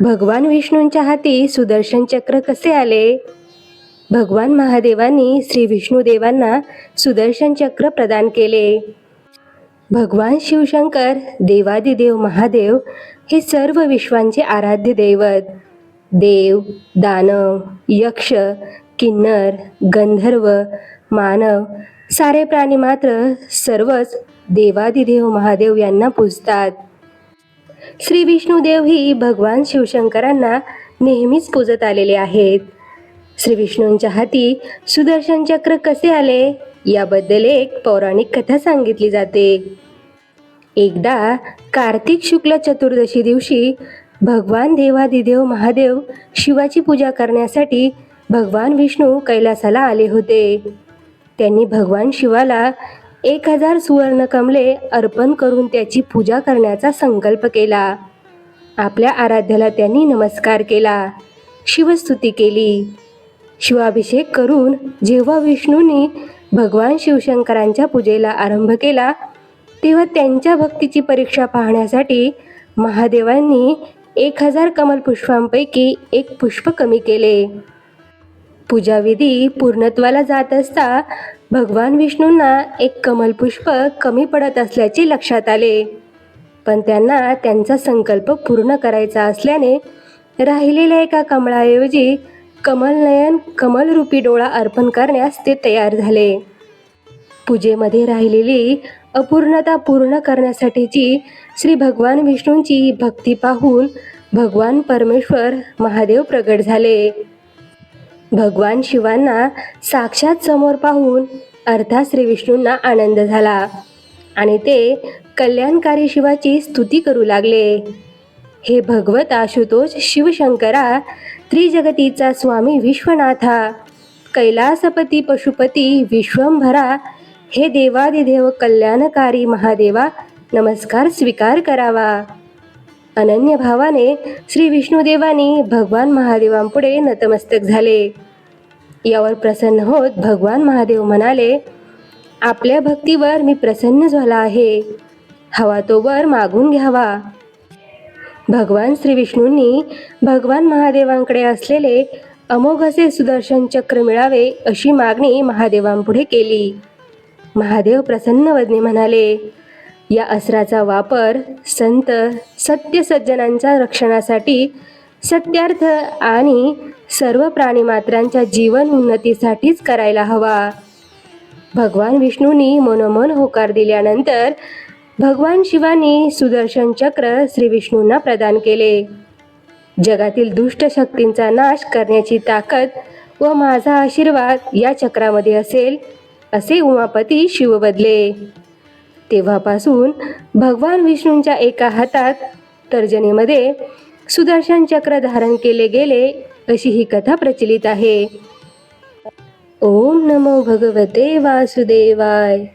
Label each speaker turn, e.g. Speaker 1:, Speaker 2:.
Speaker 1: भगवान विष्णूंच्या हाती सुदर्शन चक्र कसे आले? भगवान महादेवांनी श्री विष्णुदेवांना सुदर्शन चक्र प्रदान केले. भगवान शिवशंकर देवादिदेव महादेव हे सर्व विश्वांचे आराध्य दैवत. देव दानव यक्ष किन्नर गंधर्व मानव सारे प्राणी मात्र सर्वच देवादिदेव महादेव यांना पूजतात. श्री विष्णुदेव ही भगवान शिवशंकरांना नेहमीच पूजत आलेले आहेत. श्री विष्णूंच्या हाती सुदर्शन चक्र कसे आले याबद्दल एक पौराणिक कथा सांगितली जाते. एकदा कार्तिक शुक्ल चतुर्दशी दिवशी भगवान देवादिदेव महादेव शिवाची पूजा करण्यासाठी भगवान विष्णू कैलासाला आले होते. त्यांनी भगवान शिवाला एक हजार सुवर्ण कमले अर्पण करून त्याची पूजा करण्याचा संकल्प केला. आपल्या आराध्याला त्यांनी नमस्कार केला. शिवस्तुती केली. शिवाभिषेक करून जेव्हा विष्णूंनी भगवान शिवशंकरांच्या पूजेला आरंभ केला तेव्हा त्यांच्या भक्तीची परीक्षा पाहण्यासाठी महादेवांनी एक हजार कमलपुष्पांपैकी एक पुष्प कमी केले. पूजाविधी पूर्णत्वाला जात असता भगवान विष्णूंना एक कमलपुष्प कमी पडत असल्याचे लक्षात आले. पण त्यांना त्यांचा संकल्प पूर्ण करायचा असल्याने राहिलेल्या एका कमळाऐवजी कमलनयन कमलरूपी डोळा अर्पण करण्यास ते तयार झाले. पूजेमध्ये राहिलेली अपूर्णता पूर्ण करण्यासाठीची श्री भगवान विष्णूंची भक्ती पाहून भगवान परमेश्वर महादेव प्रगट झाले. भगवान शिवांना साक्षात समोर पाहून अर्थात श्री विष्णूंना आनंद झाला. आणि ते कल्याणकारी शिवाची स्तुती करू लागले. हे भगवत आशुतोष शिवशंकरा त्रिजगतीचा स्वामी विश्वनाथा कैलासपती पशुपती विश्वंभरा हे देवादिदेव कल्याणकारी महादेवा नमस्कार स्वीकार करावा. अनन्य भावाने श्री विष्णुदेवानी भगवान महादेवांपुढे नतमस्तक झाले. यावर प्रसन्न होत भगवान महादेव म्हणाले आपल्या भक्तीवर मी प्रसन्न झाला आहे. हवा तो वर मागून घ्यावा. भगवान श्री विष्णूंनी भगवान महादेवांकडे असलेले अमोघ असे सुदर्शन चक्र मिळावे अशी मागणी महादेवांपुढे केली. महादेव प्रसन्न वदने म्हणाले या अस्त्राचा वापर संत सत्यसज्जनांच्या रक्षणासाठी सत्यार्थ आणि सर्व प्राणीमात्रांच्या जीवन उन्नतीसाठीच करायला हवा. भगवान विष्णूंनी मनोमन होकार दिल्यानंतर भगवान शिवानी सुदर्शन चक्र श्री विष्णूंना प्रदान केले. जगातील दुष्ट शक्तींचा नाश करण्याची ताकद व माझा आशीर्वाद या चक्रामध्ये असेल असे उमापती शिव बदले तेव्हापासून भगवान विष्णूंच्या एका हातात तर्जनेमध्ये सुदर्शन चक्र धारण केले गेले अशी ही कथा प्रचलित आहे. ओम नमो भगवते वासुदेवाय.